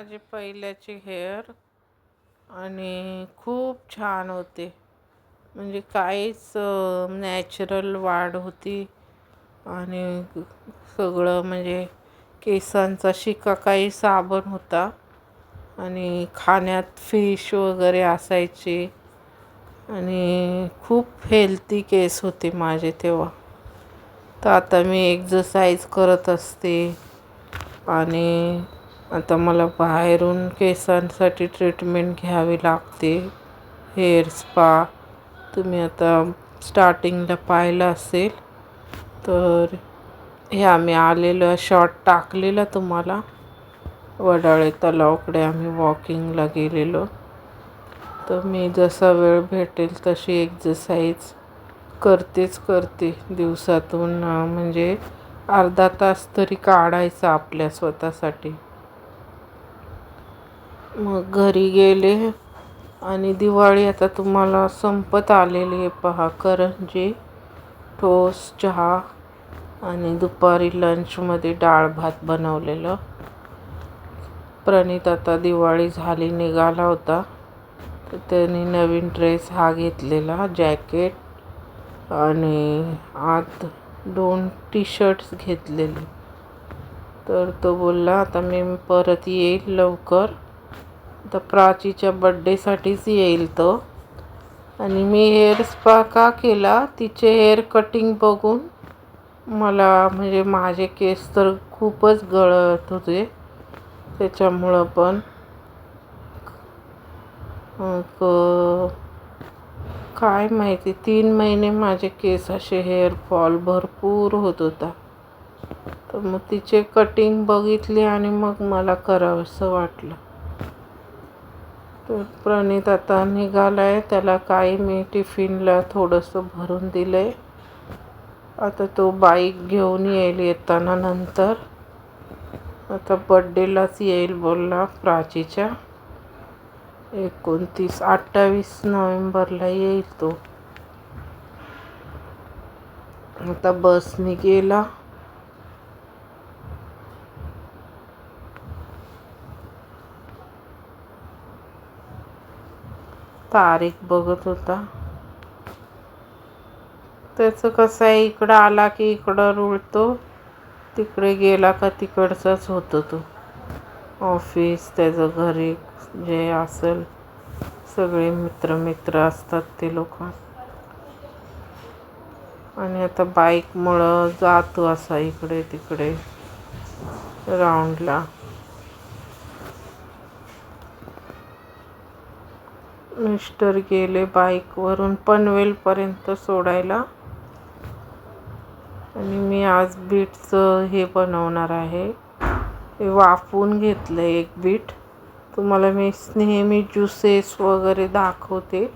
माझे पहिल्याचे हेअर आणि खूप छान होते. म्हणजे काहीच नॅचरल वाढ होती आणि सगळं म्हणजे केसांचा शिका काही साबण होता आणि खाण्यात फिश वगैरे असायचे आणि खूप हेल्थी केस होते माझे तेव्हा. तर आता मी एक्झरसाईज करत असते आणि आता मला बाहेरून केसांसाठी ट्रीटमेंट घ्यावी लागते. हेअर स्पा तुम्ही आता स्टार्टिंगला पाहिलं असेल तर हे आम्ही आलेलं शॉर्ट टाकलेलं तुम्हाला. वडाळे तलावकडे आम्ही वॉकिंगला गेलेलो. तर मी जसा वेळ भेटेल तशी एक्झरसाईज करतेच करते. दिवसातून म्हणजे अर्धा तास तरी काढायचा आपल्या स्वतःसाठी. मग घरी गेले आणि दिवाळी आता तुम्हाला संपत आलेली आहे पहा. करंजी ठोस चहा आणि दुपारी लंचमध्ये डाळ भात बनवलेलं. प्रणित आता दिवाळी झाली निघाला होता. तर त्यांनी नवीन ड्रेस हा घेतलेला जॅकेट आणि आत दोन टी शर्ट्स घेतलेले. तर तो बोलला आता मी परत येईल लवकर. आता प्राचीच्या बड्डेसाठीच येईल तो. आणि मी हेअर स्पा का केला? तिचे हेअर कटिंग बघून मला म्हणजे माझे केस तर खूपच गळत होते. त्याच्यामुळं पण. काय माहिती? तीन महिने माझे केस असे हेअरफॉल भरपूर होत होता. तर मग तिचे कटिंग बघितली आणि मग मला करावंसं वाटलं. प्रणित आता निघाला आहे त्याला काही मी टिफिनला थोडंसं भरून दिलं आहे आता तो बाईक घेऊन येईल येताना नंतर. आता बड्डेलाच येईल बोलला प्राचीच्या. एकोणतीस अठ्ठावीस नोव्हेंबरला येईल तो. आता बसने गेला. तारीख बघत होता. त्याचं कसं आहे इकडं आला की इकडं रुळतो तिकडे गेला का तिकडचाच होतो तो. ऑफिस त्याचं घरी जे असेल सगळे मित्र मित्र असतात ते लोक. आणि आता बाईकमुळं जातो असा इकडे तिकडे राऊंडला मिस्टर गेले बाईकवरून पनवेलपर्यंत सोडायला. आणि मी आज बीटचं हे बनवणार आहे. हे वाफवून घेतलं आहे एक बीट. तुम्हाला मी नेहमी ज्युसेस वगैरे दाखवते.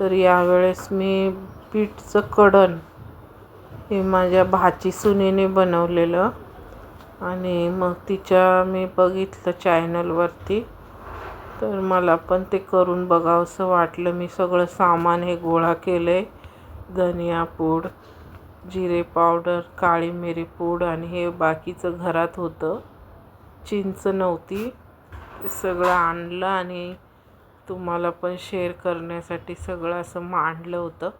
तर यावेळेस मी बीटचं कडण हे माझ्या भाची सुनेने बनवलेलं. आणि मग तिच्या मी बघितलं चॅनलवरती तर मला पण ते करून बघावंसं वाटलं. मी सगळं सामान हे गोळा केलं आहे धनिया पूड जिरे पावडर काळी मिरी पूड आणि हे बाकीचं घरात होतं. चिंच नव्हती. सगळं आणलं आणि तुम्हाला पण शेअर करण्यासाठी सगळं असं मांडलं होतं.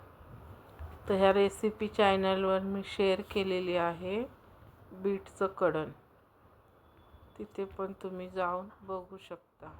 तर ह्या रेसिपी चॅनलवर मी शेअर केलेली आहे बीटचं कडण तिथे पण तुम्ही जाऊन बघू शकता.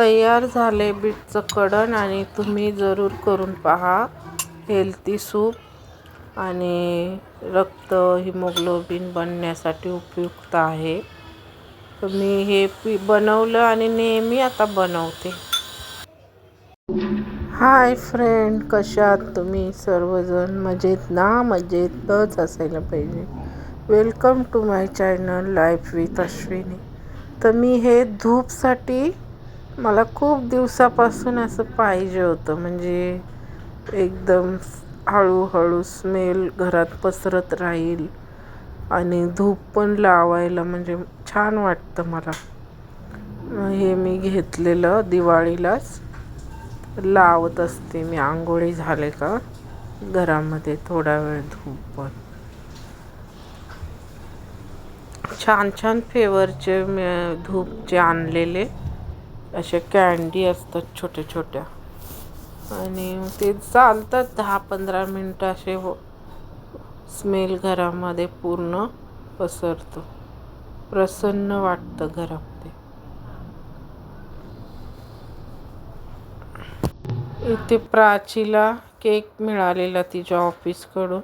तयार झाले बीटचं कडण आणि तुम्ही जरूर करून पहा. हेल्थी सूप आणि रक्त हिमोग्लोबिन बनण्यासाठी उपयुक्त आहे. तर मी हे पी बनवलं आणि नेहमी आता बनवते. हाय फ्रेंड कशात तुम्ही? सर्वजण मजेत ना? मजेतच असायला पाहिजे. Welcome to my channel life with Ashwini. तर मी हे धूपसाठी मला खूप दिवसापासून असं पाहिजे होतं. म्हणजे एकदम हळूहळू स्मेल घरात पसरत राहील आणि धूप पण लावायला म्हणजे छान वाटतं मला. हे मी घेतलेलं दिवाळीलाच. लावत असते मी. आंघोळी झाले का घरामध्ये थोडा वेळ धूप पण. छान छान फ्लेवरचे धूपचे आणलेले. असे कँडी असतात छोट्या छोट्या. आणि ते चालतात दहा पंधरा मिनटं असे हो स्मेल घरामध्ये पूर्ण पसरतो. प्रसन्न वाटतं घरामध्ये. इथे प्राचीला केक मिळालेला तिच्या ऑफिसकडून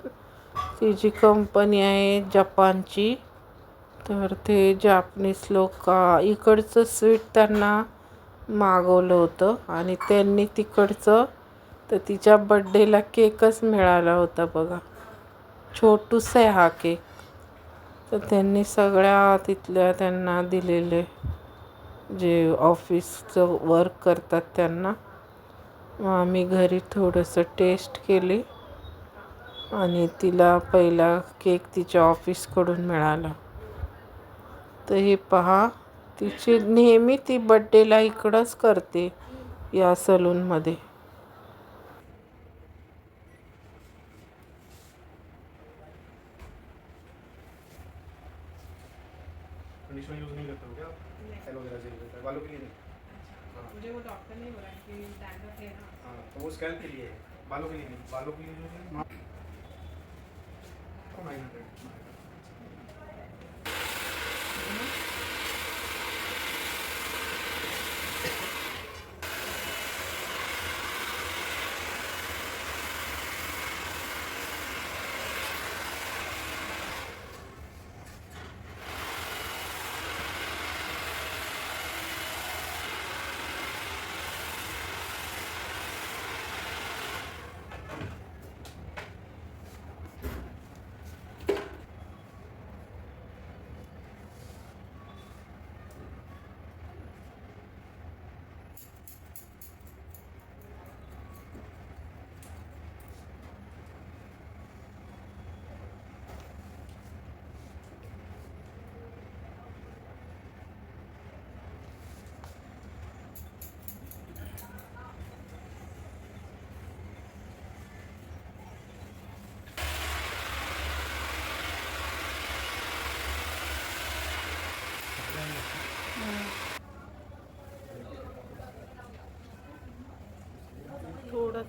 तिची कंपनी आहे जपानची. तर ते जापनीज लोक इकडचं स्वीट त्यांना मागवलं होतं आणि त्यांनी तिकडचं तर तिच्या बड्डेला केकच मिळाला होता बघा. छोटूसा आहे हा केक तर त्यांनी सगळ्या तिथल्या त्यांना दिलेले जे ऑफिसचं वर्क करतात त्यांना. मग आम्ही घरी थोडंसं टेस्ट केली आणि तिला पहिला केक तिच्या ऑफिसकडून मिळाला. तर हे पहा. तिची नेहमी ती बड्डेला इकडंच करते या सलूनमध्ये. कंडीशनर यूज नहीं करते हो क्या सेल वगैरह जेल करता है बालों के लिए नहीं मुझे वो डॉक्टर ने बोला कि डैंड्रफ है ना हाँ तो वो स्कैल्प के लिए है बालों के लिए नहीं बालों के लिए जो है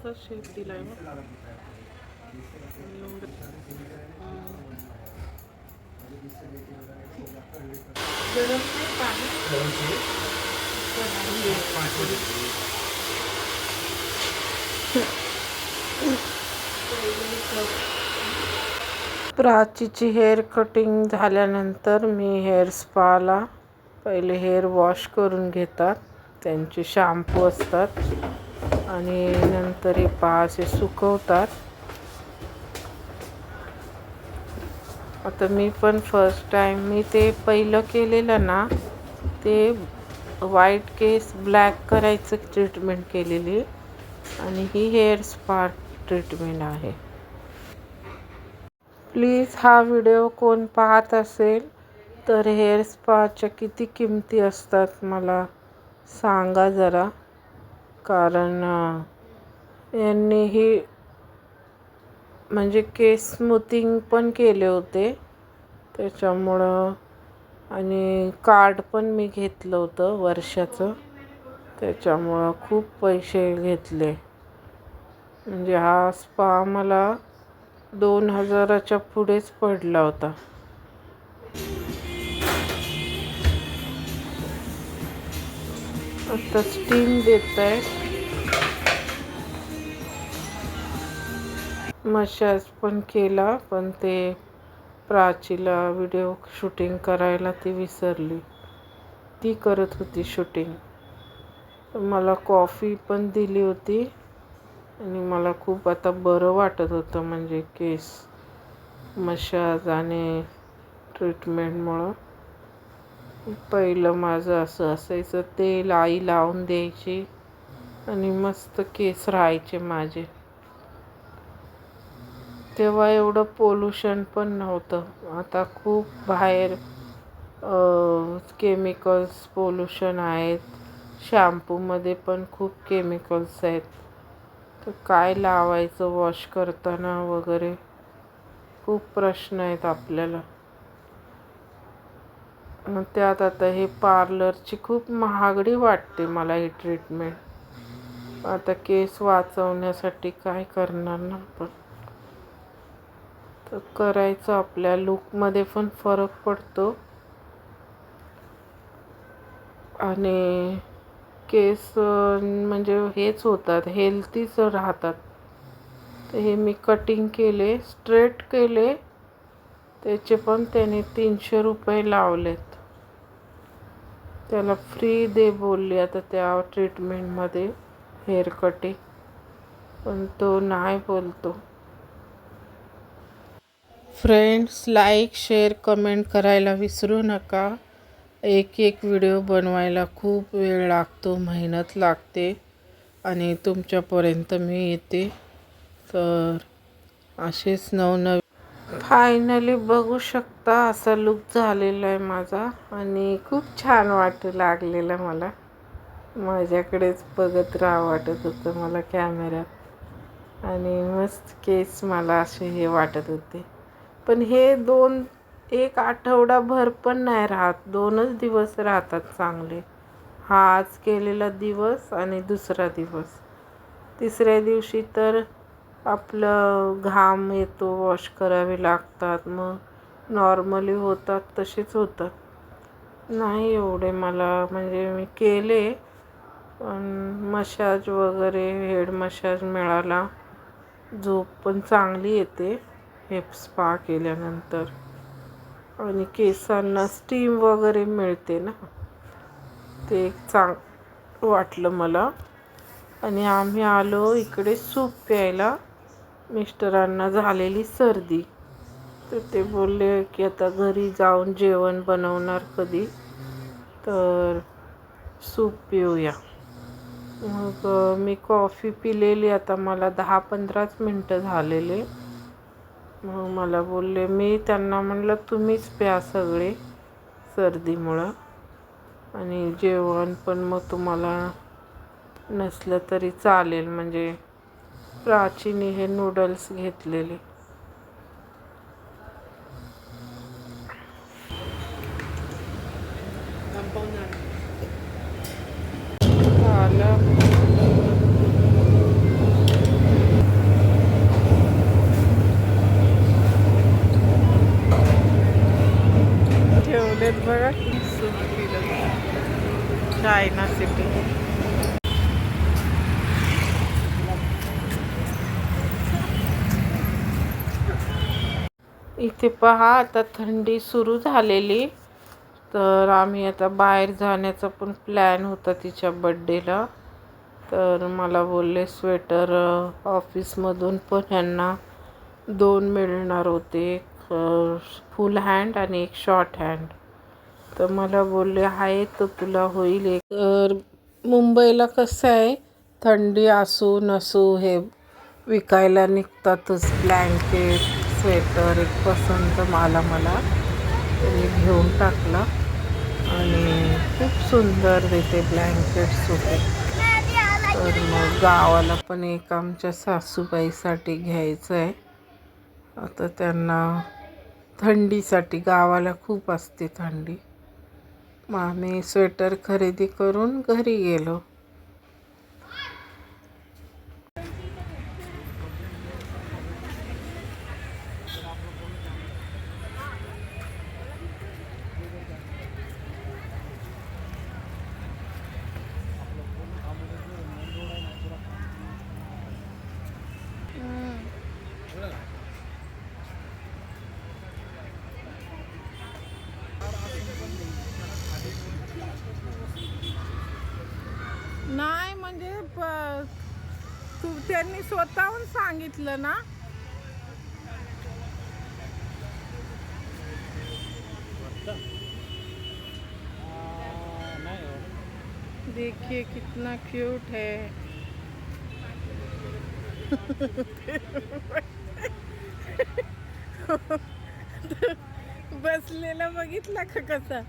असा शेप दिला आहे प्राचीची हेअर कटिंग झाल्यानंतर मी हेअर स्पाला पहिले हेअर वॉश करून घेतात. त्यांचे शॅम्पू असतात. आणि नंतर हे पहा असे सुकवतात. आता मी पण फर्स्ट टाईम मी ते पहिलं केलेलं ना ते व्हाईट केस ब्लॅक करायचं ट्रीटमेंट केलेली आणि ही हेअर स्पा ट्रीटमेंट आहे. प्लीज हा व्हिडिओ कोण पाहत असेल तर हेअर स्पाच्या किती किमती असतात मला सांगा जरा. कारण यांनीही म्हणजे केस स्मूथिंग पण केले होते. त्याच्यामुळं आणि कार्ड पण मी घेतलं होतं वर्षाचं. त्याच्यामुळं खूप पैसे घेतले. म्हणजे हा स्पा मला दोन हजाराच्या पुढेच पडला होता. आता स्टीम देत आहे मशाज पण केला पण ते प्राचीला व्हिडिओ शूटिंग करायला ती विसरली. ती करत होती शूटिंग मला कॉफी पण दिली होती आणि मला खूप आता बरं वाटत होतं म्हणजे केस मशाज आणि ट्रीटमेंटमुळं पहिलं माझं असं असायचं तेल आई लावून द्यायची आणि मस्त केस राहायचे माझे. तेव्हा एवढं पोल्युशन पण नव्हतं. आता खूप बाहेर केमिकल्स पोल्युशन आहेत. शॅम्पूमध्ये पण खूप केमिकल्स आहेत. तर काय लावायचं वॉश करताना वगैरे? खूप प्रश्न आहेत आपल्याला. मग त्यात आता हे पार्लरची खूप महागडी वाटते मला ही ट्रीटमेंट आता केस वाचवण्यासाठी काय करणार ना आपण? तर करायचं आपल्या लुकमध्ये पण फरक पडतो. आणि केस म्हणजे हेच होतात हेल्थीच राहतात. तर हे मी कटिंग केले स्ट्रेट केले. त्याचे पण त्याने तीनशे रुपये लावलेत. त्याला फ्री दे बोलली आता त्या ट्रीटमेंटमध्ये हेअर कटिंग पण तो नाही बोलतो. फ्रेंड्स लाईक शेअर कमेंट करायला विसरू नका. एक एक व्हिडिओ बनवायला खूप वेळ लागतो मेहनत लागते आणि तुमच्यापर्यंत मी येते. तर असेच नवनवीन फायनली बघू शकता असा लुक झालेला आहे माझा. आणि खूप छान वाटू लागलेलं मला. माझ्याकडेच बघत राहा वाटत होतं मला कॅमेऱ्यात आणि मस्त केस मला असे हे वाटत होते. पण हे दोन एक आठवडाभर पण नाही राहत. दोनच दिवस राहतात चांगले. हा आज केलेला दिवस आणि दुसरा दिवस. तिसऱ्या दिवशी तर आपलं घाम येतो वॉश करावे लागतात. मग नॉर्मली होतात तसेच होतात. नाही एवढे मला म्हणजे मी केले पण मशाज वगैरे हेड मशाज मिळाला. झोप पण चांगली येते हे स्पा केल्यानंतर. आणि केसांना स्टीम वगैरे मिळते ना. ते एक चांग वाटलं मला. आणि आम्ही आलो इकडे सूप प्यायला. मिस्टरांना झालेली सर्दी. तर ते बोलले की आता घरी जाऊन जेवण बनवणार कधी? तर सूप पिऊया. मग मी कॉफी पिलेली आता मला दहा पंधराच मिनटं झालेले. मग मला बोलले मी त्यांना म्हणलं तुम्हीच प्या सगळे सर्दीमुळं. आणि जेवण पण मग तुम्हाला नसलं तरी चालेल. म्हणजे प्राचीने हे नूडल्स घेतलेले झालं ठेवलेत बघा सूप पिलं चायना सिटी इथे पहा आता थंडी सुरू झालेली. तर आम्ही आता बाहेर जाण्याचा पण प्लॅन होता तिच्या बड्डेला तर मला बोलले स्वेटर ऑफिसमधून पण यांना दोन मिळणार होते. एक फुल हँड आणि एक शॉर्ट हँड तर मला बोलले आहे तर तुला होईल एक. तर मुंबईला कसं आहे थंडी असू नसू हे विकायला निघतातच ब्लँकेट स्वेटर एक पसंत माला मला तर घेऊन टाकला. आणि खूप सुंदर देते ब्लँकेट्स होते तर मग गावाला पण एक आमच्या सासूबाईसाठी घ्यायचं आहे आता त्यांना थंडीसाठी गावाला खूप असते थंडी. मग आम्ही स्वेटर खरेदी करून घरी गेलो. त्यांनी स्वतःहून सांगितलं ना. देखिए कितना क्यूट है. बसलेला बघितला का कसा?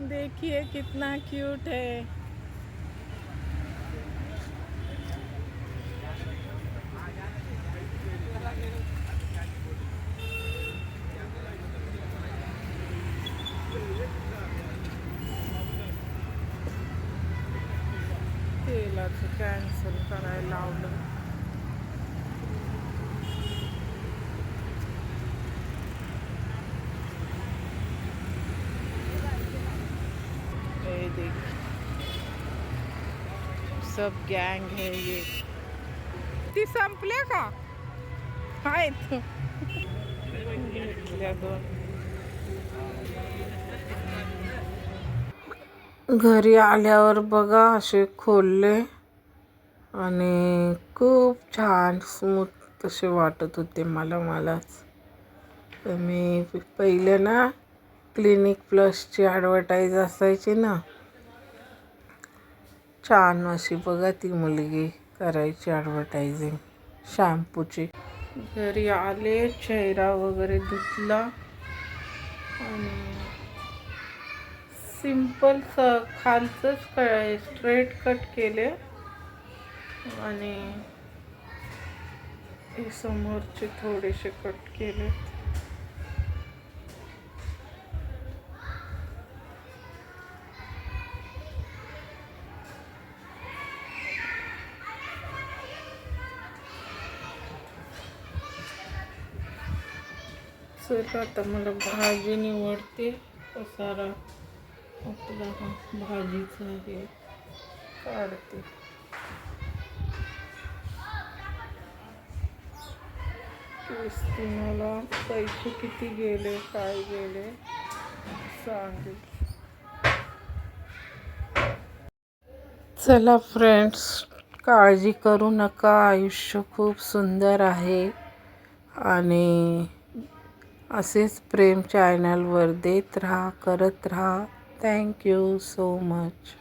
देखिए कितना क्यूट है. करायला लावलं. देख. सब गँग है ये. ती संपले का? आहेत दोन. घरी आल्यावर बघा असे खोलले. आणि खूप छान स्मूथ तसे वाटत होते मला मलाच. तर मी पहिले ना क्लिनिक प्लसची ॲडव्हर्टाईज असायची ना छान अशी बघा ती मुलगी करायची ॲडवर्टायझिंग शॅम्पूची घरी आले चेहरा वगैरे धुतला आणि सिंपल स खालचंच क स्ट्रेट कट केले. आणि हे समोरचे थोडेसे कट केले चला आता मला भाजी निवडते. पसारा आपला भाजीचा हे काढते. क्रिस्टिनाला पैसे किती गेले काय गेले सांगेल. चला फ्रेंड्स काळजी करू नका आयुष्य खूप सुंदर आहे. आणि असेच प्रेम चॅनलवर देत राहा करत राहा. Thank you so much